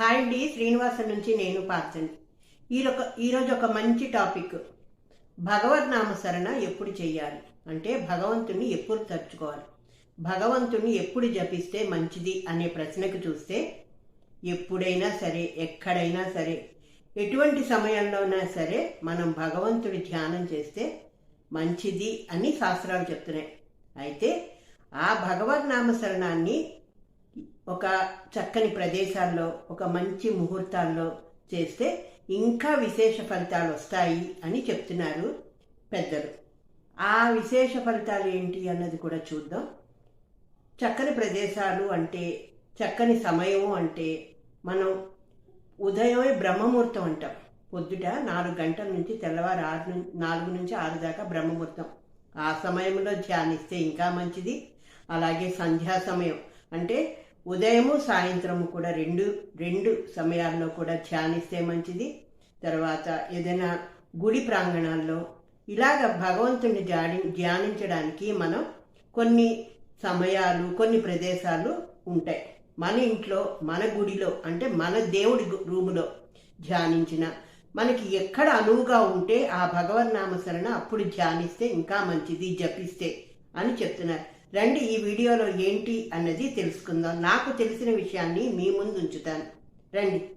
Hi అండి శ్రీనివాసం నుంచి నేను పార్చండి ఈరొక ఈరోజు ఒక మంచి టాపిక్. భగవద్నామ ఎప్పుడు చేయాలి అంటే భగవంతుని ఎప్పుడు తలుచుకోవాలి? భగవంతుని ఎప్పుడు జపిస్తే మంచిది అనే ప్రశ్నకు చూస్తే ఎప్పుడైనా సరే ఎక్కడైనా సరే ఎటువంటి సమయంలోనైనా సరే మనం భగవంతుడి ధ్యానం చేస్తే మంచిది అని శాస్త్రాలు చెప్తున్నాయి. అయితే ఆ భగవద్నామసరణాన్ని ఒక చక్కని ప్రదేశాల్లో ఒక మంచి ముహూర్తాల్లో చేస్తే ఇంకా విశేష ఫలితాలు వస్తాయి అని చెప్తున్నారు పెద్దలు. ఆ విశేష ఫలితాలు ఏంటి అన్నది కూడా చూద్దాం. చక్కని ప్రదేశాలు అంటే చక్కని సమయం అంటే మనం ఉదయమే బ్రహ్మముహూర్తం అంటాం. పొద్దుట నాలుగు గంటల నుంచి తెల్లవారు ఆరు నాలుగు నుంచి ఆరు దాకా బ్రహ్మముహూర్తం. ఆ సమయంలో ధ్యానిస్తే ఇంకా మంచిది. అలాగే సంధ్యా సమయం. అంటే ఉదయము సాయంత్రము కూడా రెండు రెండు సమయాల్లో కూడా ధ్యానిస్తే మంచిది. తర్వాత ఏదైనా గుడి ప్రాంగణాల్లో ఇలాగ భగవంతుని ధ్యాని ధ్యానించడానికి మనం కొన్ని సమయాలు కొన్ని ప్రదేశాలు ఉంటాయి. మన ఇంట్లో మన గుడిలో అంటే మన దేవుడి రూములో ధ్యానించిన మనకి ఎక్కడ అనువుగా ఉంటే ఆ భగవన్నామ అప్పుడు ధ్యానిస్తే ఇంకా మంచిది జపిస్తే అని చెప్తున్నారు. రండి ఈ వీడియోలో ఏంటి అన్నది తెలుసుకుందాం. నాకు తెలిసిన విషయాన్ని మీ ముందు ఉంచుతాను. రండి.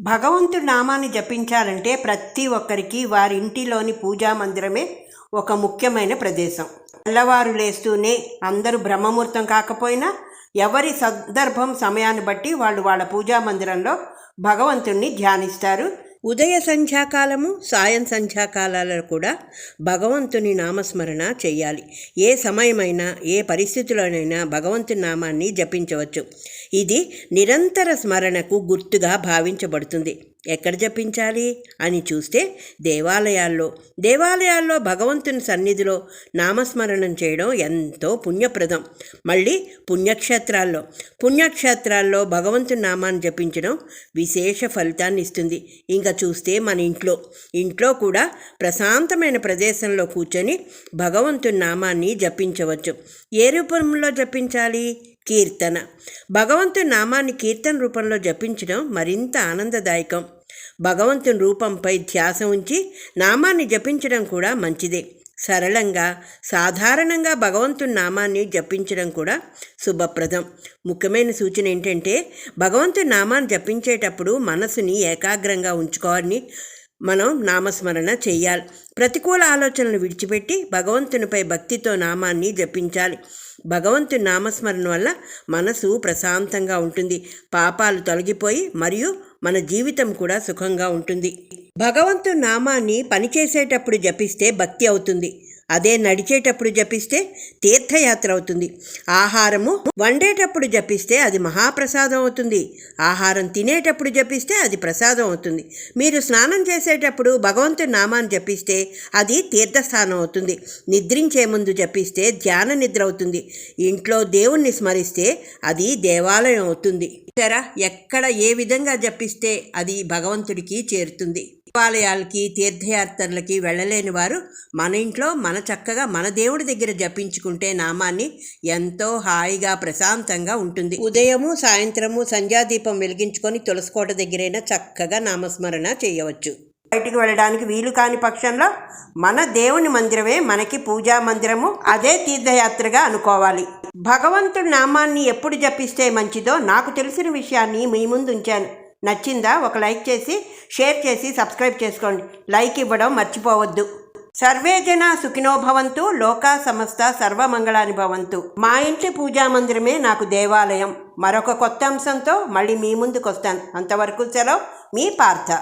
భగవంతుడి నామాన్ని జపించాలంటే ప్రతి ఒక్కరికి వారి ఇంటిలోని పూజా మందిరమే ఒక ముఖ్యమైన ప్రదేశం. తెల్లవారు లేస్తూనే అందరూ బ్రహ్మముహూర్తం కాకపోయినా ఎవరి సందర్భం సమయాన్ని బట్టి వాళ్ళు వాళ్ళ పూజా మందిరంలో భగవంతుణ్ణి ధ్యానిస్తారు. ఉదయ సంధ్యాకాలము సాయం సంధ్యాకాలాలలో కూడా భగవంతుని నామస్మరణ చేయాలి. ఏ సమయమైనా ఏ పరిస్థితిలోనైనా భగవంతుని నామాన్ని జపించవచ్చు. ఇది నిరంతర స్మరణకు గుర్తుగా భావించబడుతుంది. ఎక్కడ జపించాలి అని చూస్తే దేవాలయాల్లో. దేవాలయాల్లో భగవంతుని సన్నిధిలో నామస్మరణం చేయడం ఎంతో పుణ్యప్రదం. మళ్ళీ పుణ్యక్షేత్రాల్లో. పుణ్యక్షేత్రాల్లో భగవంతుని నామాన్ని జపించడం విశేష ఫలితాన్ని ఇస్తుంది. ఇంకా చూస్తే మన ఇంట్లో. ఇంట్లో కూడా ప్రశాంతమైన ప్రదేశంలో కూర్చొని భగవంతుని నామాన్ని జపించవచ్చు. ఏ రూపంలో జపించాలి? కీర్తన. భగవంతుని నామాన్ని కీర్తన రూపంలో జపించడం మరింత ఆనందదాయకం. భగవంతుని రూపంపై ధ్యాస ఉంచి నామాన్ని జపించడం కూడా మంచిదే. సరళంగా సాధారణంగా భగవంతుని నామాన్ని జపించడం కూడా శుభప్రదం. ముఖ్యమైన సూచన ఏంటంటే భగవంతుని నామాన్ని జపించేటప్పుడు మనసుని ఏకాగ్రంగా ఉంచుకోవాలని మనం నామస్మరణ చేయాలి. ప్రతికూల ఆలోచనలు విడిచిపెట్టి భగవంతునిపై భక్తితో నామాన్ని జపించాలి. భగవంతుని నామస్మరణ వల్ల మనసు ప్రశాంతంగా ఉంటుంది. పాపాలు తొలగిపోయి మరియు మన జీవితం కూడా సుఖంగా ఉంటుంది. భగవంతు నామాన్ని పనిచేసేటప్పుడు జపిస్తే భక్తి అవుతుంది. అదే నడిచేటప్పుడు జపిస్తే తీర్థయాత్ర అవుతుంది. ఆహారము వండేటప్పుడు జపిస్తే అది మహాప్రసాదం అవుతుంది. ఆహారం తినేటప్పుడు జపిస్తే అది ప్రసాదం అవుతుంది. మీరు స్నానం చేసేటప్పుడు భగవంతుని నామాన్ని జపిస్తే అది తీర్థస్థానం అవుతుంది. నిద్రించే ముందు జపిస్తే ధ్యాన నిద్ర అవుతుంది. ఇంట్లో దేవుణ్ణి స్మరిస్తే అది దేవాలయం అవుతుంది. సరా ఎక్కడ ఏ విధంగా జపిస్తే అది భగవంతుడికి చేరుతుంది. దేవాలయాలకి తీర్థయాత్రలకి వెళ్ళలేని వారు మన ఇంట్లో మన చక్కగా మన దేవుడి దగ్గర జపించుకుంటే నామాన్ని ఎంతో హాయిగా ప్రశాంతంగా ఉంటుంది. ఉదయము సాయంత్రము సంధ్యాదీపం వెలిగించుకొని తులసికోట దగ్గరైనా చక్కగా నామస్మరణ చేయవచ్చు. బయటికి వెళ్ళడానికి వీలు కాని పక్షంలో మన దేవుని మందిరమే మనకి పూజా మందిరము. అదే తీర్థయాత్రగా అనుకోవాలి. భగవంతుడి నామాన్ని ఎప్పుడు జపిస్తే మంచిదో నాకు తెలిసిన విషయాన్ని మీ ముందు ఉంచాను. నచ్చిందా ఒక లైక్ చేసి షేర్ చేసి సబ్స్క్రైబ్ చేసుకోండి. లైక్ ఇవ్వడం మర్చిపోవద్దు. సర్వే జన సుఖినో భవంతు లోకా సమస్త సర్వమంగళాని భవంతు. మా ఇంటి పూజా మందిరమే నాకు దేవాలయం. మరొక కొత్త అంశంతో మళ్ళీ మీ ముందుకు వస్తాను అంతవరకు సెలవు మీ పార్థ.